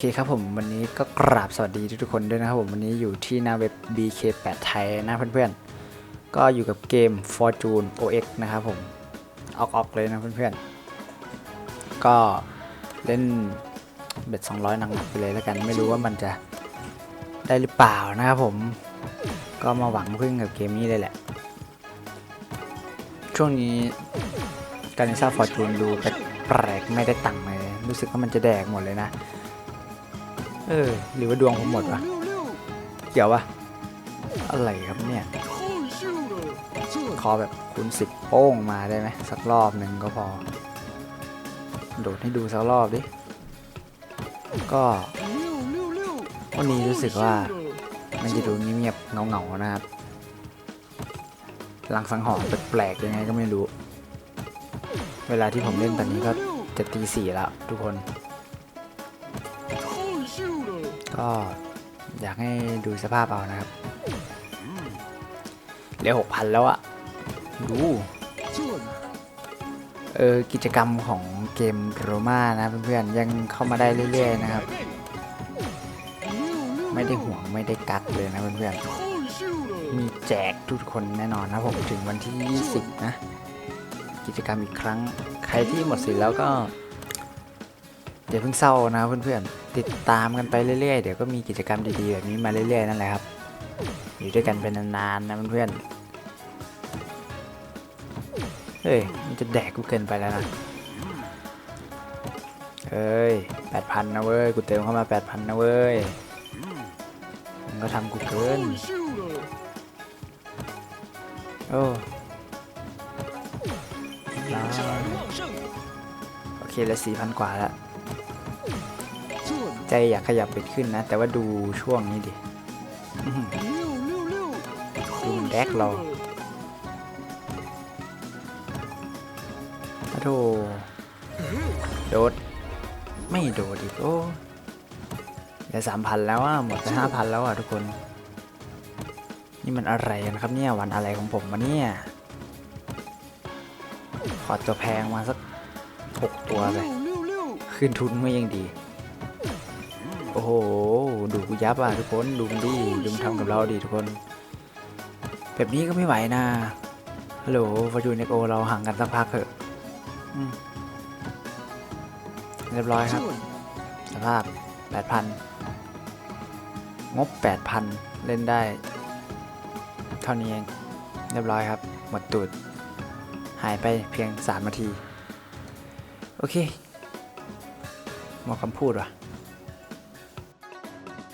โอเคครับผมวันนี้ก็กราบสวัสดีทุกๆคนด้วยนะครับผมวันนี้อยู่ที่หน้าเว็บ BK8 ไทยนะเพื่อนๆ ก็อยู่กับเกม Fortune OX นะครับผมออกออกๆเลยนะเพื่อนๆ ก็เล่นเบ็ด200หนักๆไปเลยแล้วกัน ไม่รู้ว่ามันจะได้หรือเปล่านะครับผม ก็มาหวังพึ่งกับเกมนี้เลยแหละ ช่วงนี้การเล่นซ่าฟอร์จูนดูแปลกไม่ได้ตังค์เลย รู้สึกว่ามันจะแดกหมดเลยนะ เออ หรือว่าดวงผมหมดวะเกี่ยววะอะไรครับเนี่ย ขอแบบคูณสิบโป้งมาได้ไหมสักรอบหนึ่งก็พอ โดดให้ดูสักรอบดิ ก็วันนี้รู้สึกว่ามันจะดูเงียบๆเงาๆนะครับหลังสังหรณ์แปลกๆยังไงก็ไม่รู้ เวลาที่ผมเล่นตอนนี้ก็จะตีสี่แล้วทุกคน ก็อยากให้ดูสภาพเอานะครับเหลือหกพันแล้วอะดูเออกิจกรรมของเกมโรมานะเพื่อนๆยังเข้ามาได้เรื่อยๆนะครับ ไม่ได้ห่วงไม่ได้กักเลยนะเพื่อนๆมีแจกทุกคนแน่นอนนะผมถึงวันที่ 20 นะ กิจกรรมอีกครั้ง ใครที่หมดสิทธิ์แล้วก็อย่าเพิ่งเศร้านะเพื่อนๆ ติดตามกันไปเรื่อยๆ เดี๋ยวก็มีกิจกรรมดีๆแบบนี้มาเรื่อยๆนั่นแหละครับ อยู่ด้วยกันเป็นนานๆนะเพื่อนๆเฮ้ย มันจะแดกกูเกินไปแล้วนะ เฮ้ยแปดพันนะเว้ย กูเติมเข้ามาแปดพันนะเว้ยมึงก็ทำกูเกิน โอ้แล้วโอเคเหลยสี่พันกว่าแล้ว ใจอยากขยับไปขึ้นนะ แต่ว่าดูช่วงนี้ดิดูแดกเราอะโถโดด ไม่โดดอีกโอ้เหลือสามพันแล้วอะหมดไปห้าพันแล้วอะทุกคน นี่มันอะไรกันครับเนี่ยวันอะไรของผมวะเนี่ยขอตัวแพงมาสักหกตัวไปคืนทุนไม่ยังดี อ้โห ดูกูยับอะทุกคนดูมันดิดูมันทำกับเราดิทุกคน แบบนี้ก็ไม่ไหวนะฮัลโหลฟอร์จูนเนโอเราห่างกันสักพักเถอะอืมเรียบร้อยครับ สภาพ 8,000 งบ 8,000 เล่นได้ เท่านี้เอง เรียบร้อยครับ หมดตูด หายไปเพียง 3 นาที โอเค หมดคำพูดว่ะ